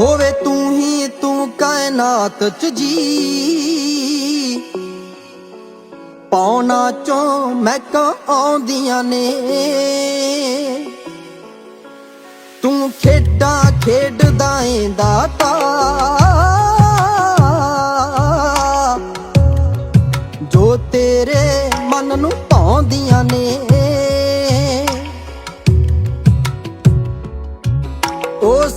ਹੋਵੇ ਤੂੰ ਹੀ ਤੂੰ ਕਾਇਨਾਤ ਚ ਜੀ। ਪੌਣਾ ਚੋਂ ਮਹਿਕਾਂ ਆਉਂਦੀਆਂ ਨੇ। ਤੂੰ ਖੇਡਾਂ ਖੇਡਦਾ ਏ ਦਾਤਾ ਜੋ ਤੇਰੇ ਮਨ ਨੂੰ ਪਾਉਂਦੀਆਂ ਨੇ। ਉਹ